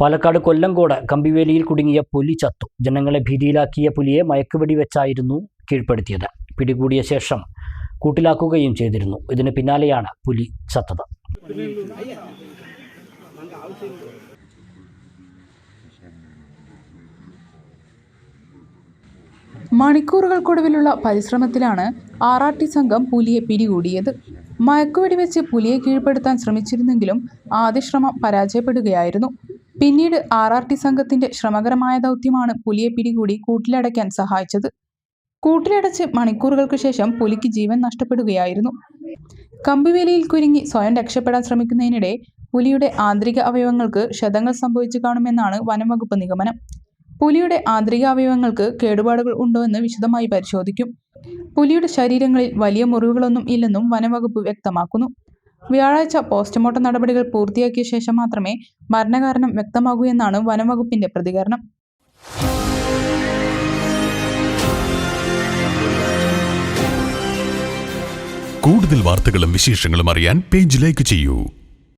പാലക്കാട് കൊല്ലങ്കോട് കമ്പിവേലിയിൽ കുടുങ്ങിയ പുലി ചത്തു. ജനങ്ങളെ ഭീതിയിലാക്കിയ പുലിയെ മയക്കുവെടി വെച്ചായിരുന്നു കീഴ്പ്പെടുത്തിയത്. പിടികൂടിയ ശേഷം കൂട്ടിലാക്കുകയും ചെയ്തിരുന്നു. ഇതിന് പിന്നാലെയാണ് പുലി ചത്തത്. മണിക്കൂറുകൾക്കൊടുവിലുള്ള പരിശ്രമത്തിലാണ് ആർ ആർ ടി സംഘം പുലിയെ പിടികൂടിയത്. മയക്കുവെടി വെച്ച് പുലിയെ കീഴ്പ്പെടുത്താൻ ശ്രമിച്ചിരുന്നെങ്കിലും ആദ്യ ശ്രമം പരാജയപ്പെടുകയായിരുന്നു. പിന്നീട് ആർ ആർ ടി സംഘത്തിന്റെ ശ്രമകരമായ ദൗത്യമാണ് പുലിയെ പിടികൂടി കൂട്ടിലടയ്ക്കാൻ സഹായിച്ചത്. കൂട്ടിലടച്ച് മണിക്കൂറുകൾക്ക് ശേഷം പുലിക്ക് ജീവൻ നഷ്ടപ്പെടുകയായിരുന്നു. കമ്പിവേലിയിൽ കുരുങ്ങി സ്വയം രക്ഷപ്പെടാൻ ശ്രമിക്കുന്നതിനിടെ പുലിയുടെ ആന്തരിക അവയവങ്ങൾക്ക് ക്ഷതങ്ങൾ സംഭവിച്ചു കാണുമെന്നാണ് വനംവകുപ്പ് നിഗമനം. പുലിയുടെ ആന്തരിക അവയവങ്ങൾക്ക് കേടുപാടുകൾ ഉണ്ടോ എന്ന് വിശദമായി പരിശോധിക്കും. പുലിയുടെ ശരീരങ്ങളിൽ വലിയ മുറിവുകളൊന്നും ഇല്ലെന്നും വനംവകുപ്പ് വ്യക്തമാക്കുന്നു. വ്യാഴാഴ്ച പോസ്റ്റ്മോർട്ടം നടപടികൾ പൂർത്തിയാക്കിയ ശേഷം മാത്രമേ മരണകാരണം വ്യക്തമാകൂ എന്നാണ് വനംവകുപ്പിന്റെ പ്രതികരണം. കൂടുതൽ വാർത്തകളും വിശേഷങ്ങളും അറിയാൻ പേജ് ലൈക്ക് ചെയ്യൂ.